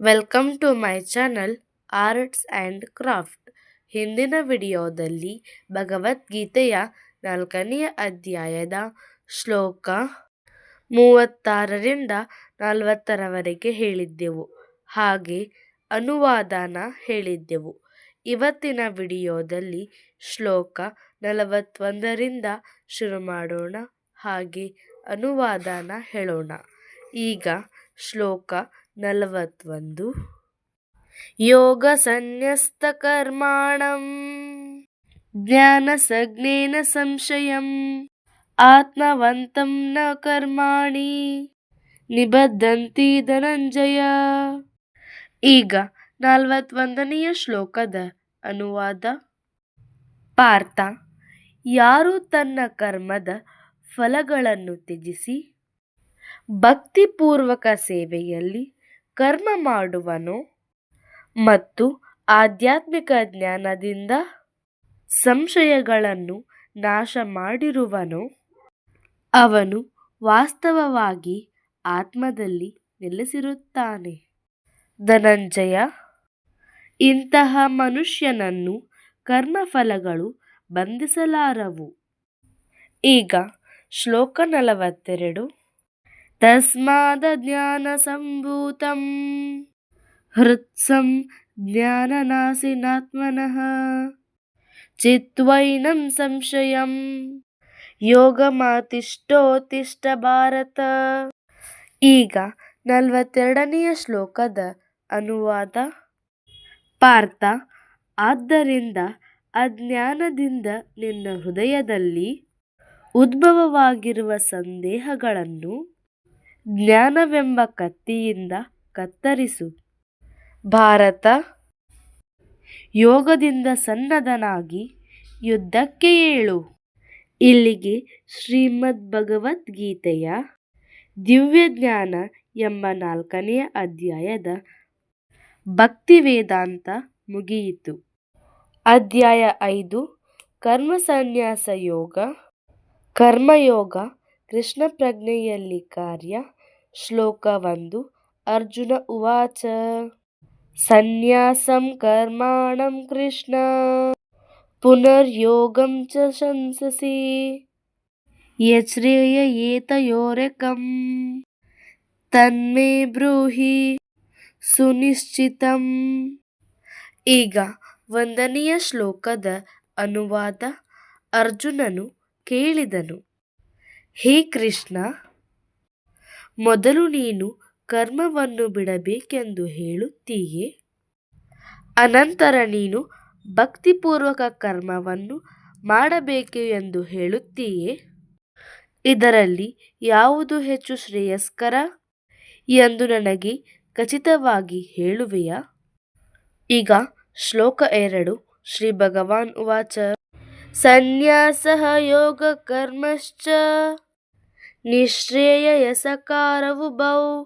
Welcome to my channel arts and craft ಹಿಂದಿನ ವಿಡಿಯೋದಲ್ಲಿ ಭಗವದ್ಗೀತೆಯ ನಾಲ್ಕನೆಯ ಅಧ್ಯಾಯದ ಶ್ಲೋಕ ಮೂವತ್ತಾರರಿಂದ ನಲವತ್ತರವರೆಗೆ ಹೇಳಿದ್ದೆವು. ಹಾಗೆ ಅನುವಾದನ ಹೇಳಿದ್ದೆವು. ಇವತ್ತಿನ ವಿಡಿಯೋದಲ್ಲಿ ಶ್ಲೋಕ ನಲವತ್ತೊಂದರಿಂದ ಶುರು ಮಾಡೋಣ. ಹಾಗೆ ಅನುವಾದನ ಹೇಳೋಣ. ಈಗ ಶ್ಲೋಕ ನಲವತ್ತೊಂದು. ಯೋಗ ಸನ್ಯಸ್ತ ಕರ್ಮಾಣಂ. ಜ್ಞಾನ ಸಜ್ಞೇನ ಸಂಶಯಂ. ಆತ್ಮವಂತಂ ನ ಕರ್ಮಾಣಿ. ನಿಬದ್ಧಂತಿ ಧನಂಜಯ. ಈಗ ನಲವತ್ತೊಂದನೆಯ ಶ್ಲೋಕದ ಅನುವಾದ. ಪಾರ್ಥ, ಯಾರು ತನ್ನ ಕರ್ಮದ ಫಲಗಳನ್ನು ತ್ಯಜಿಸಿ ಭಕ್ತಿಪೂರ್ವಕ ಸೇವೆಯಲ್ಲಿ ಕರ್ಮ ಮಾಡುವನು ಮತ್ತು ಆಧ್ಯಾತ್ಮಿಕ ಜ್ಞಾನದಿಂದ ಸಂಶಯಗಳನ್ನು ನಾಶ ಮಾಡಿರುವನು ಅವನು ವಾಸ್ತವವಾಗಿ ಆತ್ಮದಲ್ಲಿ ನೆಲೆಸಿರುತ್ತಾನೆ. ಧನಂಜಯ, ಇಂತಹ ಮನುಷ್ಯನನ್ನು ಕರ್ಮಫಲಗಳು ಬಂಧಿಸಲಾರವು. ಈಗ ಶ್ಲೋಕ ನಲವತ್ತೆರಡು. ತಸ್ಮಾದ ಜ್ಞಾನ ಸಂಭೂತಂ ಹೃತ್ಸಂ ಜ್ಞಾನನಾಸಿನಾತ್ಮನಃ ಚಿತ್ವೈನಂ ಸಂಶಯಂ ಯೋಗಮಾತಿಷ್ಠೋತಿಷ್ಠ ಭಾರತ ಈಗ ನಲವತ್ತೆರಡನೆಯ ಶ್ಲೋಕದ ಅನುವಾದ ಪಾರ್ಥ ಆದ್ದರಿಂದ ಅಜ್ಞಾನದಿಂದ ನಿನ್ನ ಹೃದಯದಲ್ಲಿ ಉದ್ಭವವಾಗಿರುವ ಸಂದೇಹಗಳನ್ನು ಜ್ಞಾನವೆಂಬ ಕತ್ತಿಯಿಂದ ಕತ್ತರಿಸು. ಭಾರತ ಯೋಗದಿಂದ ಸನ್ನದ್ಧನಾಗಿ ಯುದ್ಧಕ್ಕೆ ಏಳು. ಇಲ್ಲಿಗೆ ಶ್ರೀಮದ್ ಭಗವದ್ಗೀತೆಯ ದಿವ್ಯ ಜ್ಞಾನ ಎಂಬ ನಾಲ್ಕನೆಯ ಅಧ್ಯಾಯದ ಭಕ್ತಿ ವೇದಾಂತ ಮುಗಿಯಿತು. ಅಧ್ಯಾಯ ಐದು ಕರ್ಮ ಸನ್ಯಾಸ ಯೋಗ, ಕರ್ಮಯೋಗ ಕೃಷ್ಣ ಪ್ರಜ್ಞೆಯಲ್ಲಿ ಕಾರ್ಯ, ಶ್ಲೋಕ ಒಂದು, ಅರ್ಜುನ ಉವಾಚ. ಸನ್ಯಾಸಂ ಕರ್ಮಾಣಂ ಕೃಷ್ಣ, ಪುನರ್ಯೋಗಂ ಚ ಶಂಸಸಿ. ಯಶ್ರೇಯ ಏತಯೋರೆಕಂ, ತನ್ಮೇ ಬ್ರೂಹಿ ಸುನಿಶ್ಚಿತಂ. ಈಗ ಒಂದನೆಯ ಶ್ಲೋಕದ ಅನುವಾದ ಅರ್ಜುನನು ಕೇಳಿದನು. ಹೇ ಕೃಷ್ಣ, ಮೊದಲು ನೀನು ಕರ್ಮವನ್ನು ಬಿಡಬೇಕೆಂದು ಹೇಳುತ್ತೀಯೇ? ಅನಂತರ ನೀನು ಭಕ್ತಿಪೂರ್ವಕ ಕರ್ಮವನ್ನು ಮಾಡಬೇಕು ಎಂದು ಹೇಳುತ್ತೀಯೇ? ಇದರಲ್ಲಿ ಯಾವುದು ಹೆಚ್ಚು ಶ್ರೇಯಸ್ಕರ ಎಂದು ನನಗೆ ಖಚಿತವಾಗಿ ಹೇಳುವೆಯಾ? ಈಗ ಶ್ಲೋಕ ಎರಡು, ಶ್ರೀ ಭಗವಾನ್ ಉವಾಚ. ಸನ್ಯಾಸ ಯೋಗ ಕರ್ಮಶ್ಚ ನಿಶ್ರೇಯಸಕಾರವು ಬೌ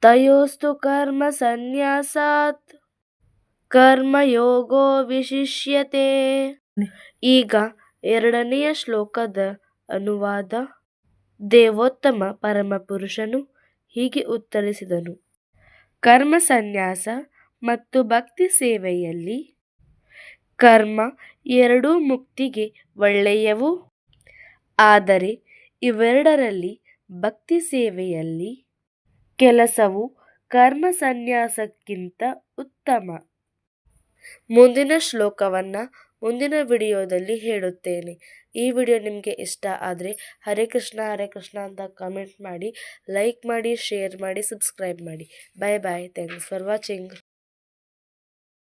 ತಯೋಸ್ತು ಕರ್ಮ ಸನ್ಯಾಸಾತ್. ಕರ್ಮಯೋಗೋ ವಿಶಿಷ್ಯತೆ. ಈಗ ಎರಡನೆಯ ಶ್ಲೋಕದ ಅನುವಾದ. ದೇವೋತ್ತಮ ಪರಮಪುರುಷನು ಹೀಗೆ ಉತ್ತರಿಸಿದನು. ಕರ್ಮ ಸನ್ಯಾಸ ಮತ್ತು ಭಕ್ತಿ ಸೇವೆಯಲ್ಲಿ ಕರ್ಮ ಎರಡೂ ಮುಕ್ತಿಗೆ ಒಳ್ಳೆಯವು. ಆದರೆ ಇವೆರಡರಲ್ಲಿ ಭಕ್ತಿ ಸೇವೆಯಲ್ಲಿ ಕೆಲಸವು ಕರ್ಮ ಸನ್ಯಾಸಕ್ಕಿಂತ ಉತ್ತಮ. ಮುಂದಿನ ಶ್ಲೋಕವನ್ನು ಮುಂದಿನ ವಿಡಿಯೋದಲ್ಲಿ ಹೇಳುತ್ತೇನೆ. ಈ ವಿಡಿಯೋ ನಿಮಗೆ ಇಷ್ಟ ಆದರೆ ಹರೇ ಕೃಷ್ಣ ಹರೇ ಕೃಷ್ಣ ಅಂತ ಕಾಮೆಂಟ್ ಮಾಡಿ ಲೈಕ್ ಮಾಡಿ ಶೇರ್ ಮಾಡಿ ಸಬ್ಸ್ಕ್ರೈಬ್ ಮಾಡಿ. Bye bye thanks for watching